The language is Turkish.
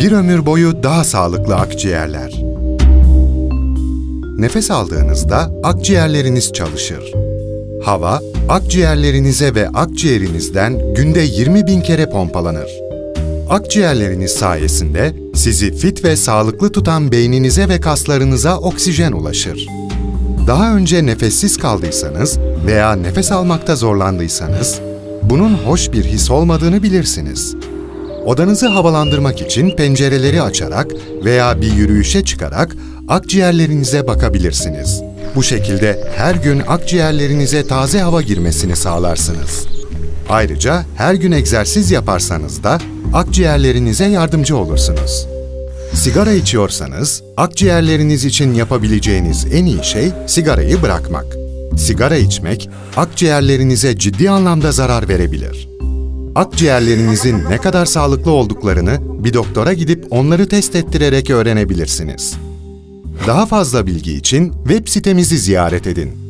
Bir ömür boyu daha sağlıklı akciğerler. Nefes aldığınızda akciğerleriniz çalışır. Hava, akciğerlerinize ve akciğerinizden günde 20 bin kere pompalanır. Akciğerleriniz sayesinde sizi fit ve sağlıklı tutan beyninize ve kaslarınıza oksijen ulaşır. Daha önce nefessiz kaldıysanız veya nefes almakta zorlandıysanız, bunun hoş bir his olmadığını bilirsiniz. Odanızı havalandırmak için pencereleri açarak veya bir yürüyüşe çıkarak akciğerlerinize bakabilirsiniz. Bu şekilde her gün akciğerlerinize taze hava girmesini sağlarsınız. Ayrıca her gün egzersiz yaparsanız da akciğerlerinize yardımcı olursunuz. Sigara içiyorsanız, akciğerleriniz için yapabileceğiniz en iyi şey sigarayı bırakmak. Sigara içmek, akciğerlerinize ciddi anlamda zarar verebilir. Akciğerlerinizin ne kadar sağlıklı olduklarını bir doktora gidip onları test ettirerek öğrenebilirsiniz. Daha fazla bilgi için web sitemizi ziyaret edin